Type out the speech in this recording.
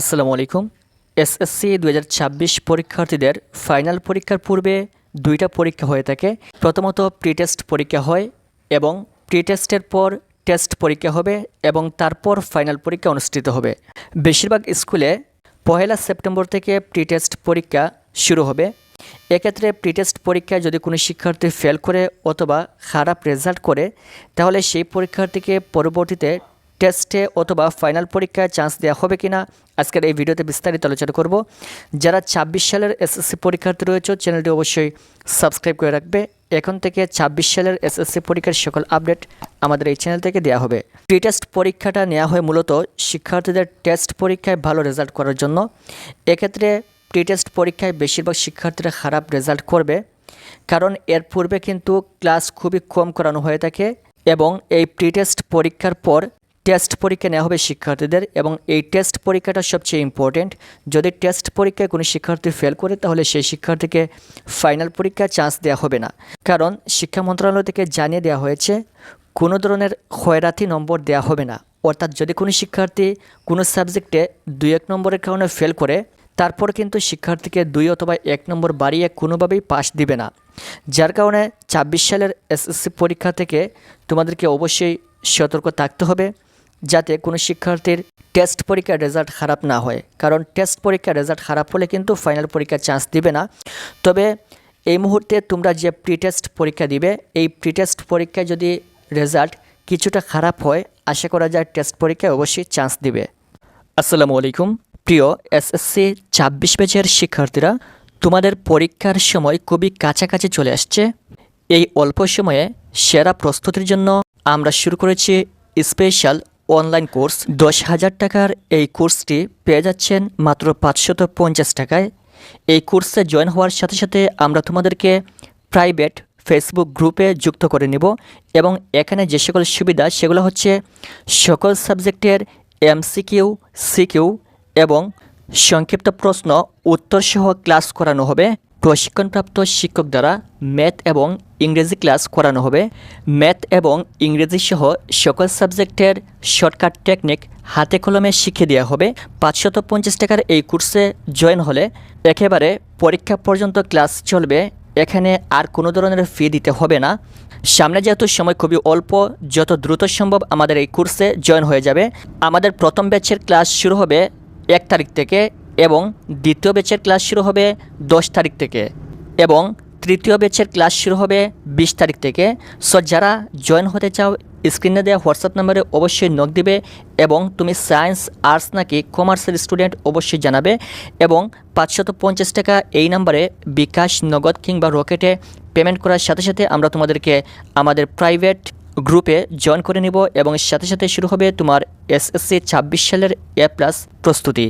আসসালামু আলাইকুম। এসএসসি দু হাজার ছাব্বিশ পরীক্ষার্থীদের ফাইনাল পরীক্ষার পূর্বে দুইটা পরীক্ষা হয়ে থাকে। প্রথমত প্রি টেস্ট পরীক্ষা হয় এবং প্রি টেস্টের পর টেস্ট পরীক্ষা হবে এবং তারপর ফাইনাল পরীক্ষা অনুষ্ঠিত হবে। বেশিরভাগ স্কুলে পহেলা সেপ্টেম্বর থেকে প্রি টেস্ট পরীক্ষা শুরু হবে। এক্ষেত্রে প্রি টেস্ট পরীক্ষায় যদি কোনো শিক্ষার্থী ফেল করে অথবা খারাপ রেজাল্ট করে, তাহলে সেই পরীক্ষার্থীকে পরবর্তীতে টেস্টে অথবা ফাইনাল পরীক্ষায় চান্স দেওয়া হবে কিনা, আজকের এই ভিডিওতে বিস্তারিত আলোচনা করব। যারা ছাব্বিশ সালের এসএসসি পরীক্ষার্থী রয়েছে চ্যানেলটি অবশ্যই সাবস্ক্রাইব করে রাখবে। এখন থেকে ছাব্বিশ সালের এসএসসি পরীক্ষার সকল আপডেট আমাদের এই চ্যানেল থেকে দেওয়া হবে। প্রি টেস্ট পরীক্ষাটা নেওয়া হয় মূলত শিক্ষার্থীদের টেস্ট পরীক্ষায় ভালো রেজাল্ট করার জন্য। এক্ষেত্রে প্রি টেস্ট পরীক্ষায় বেশিরভাগ শিক্ষার্থীরা খারাপ রেজাল্ট করবে, কারণ এর পূর্বে কিন্তু ক্লাস খুবই কম করানো হয়ে থাকে এবং এই প্রি টেস্ট পরীক্ষার পর টেস্ট পরীক্ষা নেওয়া হবে শিক্ষার্থীদের এবং এই টেস্ট পরীক্ষাটা সবচেয়ে ইম্পর্টেন্ট যদি টেস্ট পরীক্ষায় কোনো শিক্ষার্থী ফেল করে, তাহলে সেই শিক্ষার্থীকে ফাইনাল পরীক্ষায় চান্স দেওয়া হবে না। কারণ শিক্ষা মন্ত্রণালয় থেকে জানিয়ে দেওয়া হয়েছে, কোনো ধরনের ক্ষয়রাতি নম্বর দেওয়া হবে না। অর্থাৎ যদি কোনো শিক্ষার্থী কোনো সাবজেক্টে দুই এক নম্বরের কারণে ফেল করে, তারপর কিন্তু শিক্ষার্থীকে দুই অথবা এক নম্বর বাড়িয়ে কোনোভাবেই পাস দিবে না। যার কারণে ছাব্বিশ সালের এসএসসি পরীক্ষা থেকে তোমাদেরকে অবশ্যই সতর্ক থাকতে হবে। যাতে কোনো শিক্ষার্থীর টেস্ট পরীক্ষার রেজাল্ট খারাপ না হয়। কারণ টেস্ট পরীক্ষার রেজাল্ট খারাপ হলে কিন্তু ফাইনাল পরীক্ষার চান্স দিবে না। তবে এই মুহূর্তে তোমরা যে প্রি টেস্ট পরীক্ষা দিবে, এই প্রি টেস্ট পরীক্ষায় যদি রেজাল্ট কিছুটা খারাপ হয়, আশা করা যায় টেস্ট পরীক্ষায় অবশ্যই চান্স দিবে। আসসালামু আলাইকুম। প্রিয় এসএসসি ছাব্বিশ ব্যাচের শিক্ষার্থীরা, তোমাদের পরীক্ষার সময় খুবই কাছাকাছি চলে আসছে। এই অল্প সময়ে সেরা প্রস্তুতির জন্য আমরা শুরু করেছি স্পেশাল অনলাইন কোর্স দশ হাজার টাকার এই কোর্সটি পেয়ে যাচ্ছেন মাত্র পাঁচশত পঞ্চাশ টাকায়। এই কোর্সে জয়েন হওয়ার সাথে সাথে আমরা তোমাদেরকে প্রাইভেট ফেসবুক গ্রুপে যুক্ত করে নেব এবং এখানে যে সকল সুবিধা, সেগুলো হচ্ছে সকল সাবজেক্টের এমসিকিউ সিকিউ এবং সংক্ষিপ্ত প্রশ্ন, উত্তরসহ ক্লাস করানো হবে। প্রশিক্ষণপ্রাপ্ত শিক্ষক দ্বারা ম্যাথ এবং ইংরেজি ক্লাস করানো হবে। ম্যাথ এবং ইংরেজি সহ সকল সাবজেক্টের শর্টকাট টেকনিক হাতে কলমে শিখিয়ে দেওয়া হবে। পাঁচশত পঞ্চাশ টাকার এই কোর্সে জয়েন হলে একেবারে পরীক্ষা পর্যন্ত ক্লাস চলবে। এখানে আর কোনো ধরনের ফি দিতে হবে না। সামনে যেহেতু সময় খুবই অল্প, যত দ্রুত সম্ভব আমাদের এই কোর্সে জয়েন হয়ে যাবে। আমাদের প্রথম ব্যাচের ক্লাস শুরু হবে এক তারিখ থেকে এবং দ্বিতীয় ব্যাচের ক্লাস শুরু হবে দশ তারিখ থেকে এবং তৃতীয় ব্যাচের ক্লাস শুরু হবে বিশ তারিখ থেকে। সো যারা জয়েন হতে চাও স্ক্রিনে দেওয়া হোয়াটসঅ্যাপ নাম্বারে অবশ্যই নক দিবে এবং তুমি সায়েন্স আর্টস নাকি কমার্সের স্টুডেন্ট অবশ্যই জানাবে এবং পাঁচশত পঞ্চাশ টাকা এই নাম্বারে বিকাশ, নগদ কিংবা রকেটে পেমেন্ট করার সাথে সাথে আমরা তোমাদেরকে আমাদের প্রাইভেট গ্রুপে জয়েন করে নিব এবং সাথে সাথে শুরু হবে তোমার এসএসসি ছাব্বিশ সালের এ প্লাস প্রস্তুতি।